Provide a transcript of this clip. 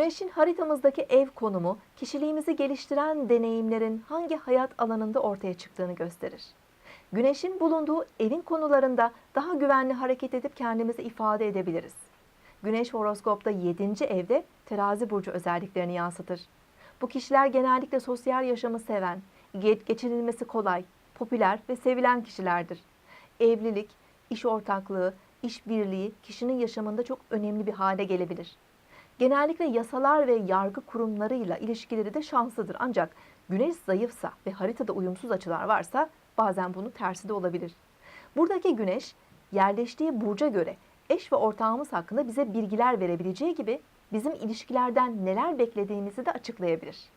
Güneşin haritamızdaki ev konumu, kişiliğimizi geliştiren deneyimlerin hangi hayat alanında ortaya çıktığını gösterir. Güneşin bulunduğu evin konularında daha güvenli hareket edip kendimizi ifade edebiliriz. Güneş horoskopta 7. evde terazi burcu özelliklerini yansıtır. Bu kişiler genellikle sosyal yaşamı seven, ge- geçinilmesi kolay, popüler ve sevilen kişilerdir. Evlilik, iş ortaklığı, işbirliği kişinin yaşamında çok önemli bir hale gelebilir. Genellikle yasalar ve yargı kurumlarıyla ilişkileri de şanslıdır. Ancak güneş zayıfsa ve haritada uyumsuz açılar varsa bazen bunun tersi de olabilir. Buradaki güneş yerleştiği burca göre eş ve ortağımız hakkında bize bilgiler verebileceği gibi bizim ilişkilerden neler beklediğimizi de açıklayabilir.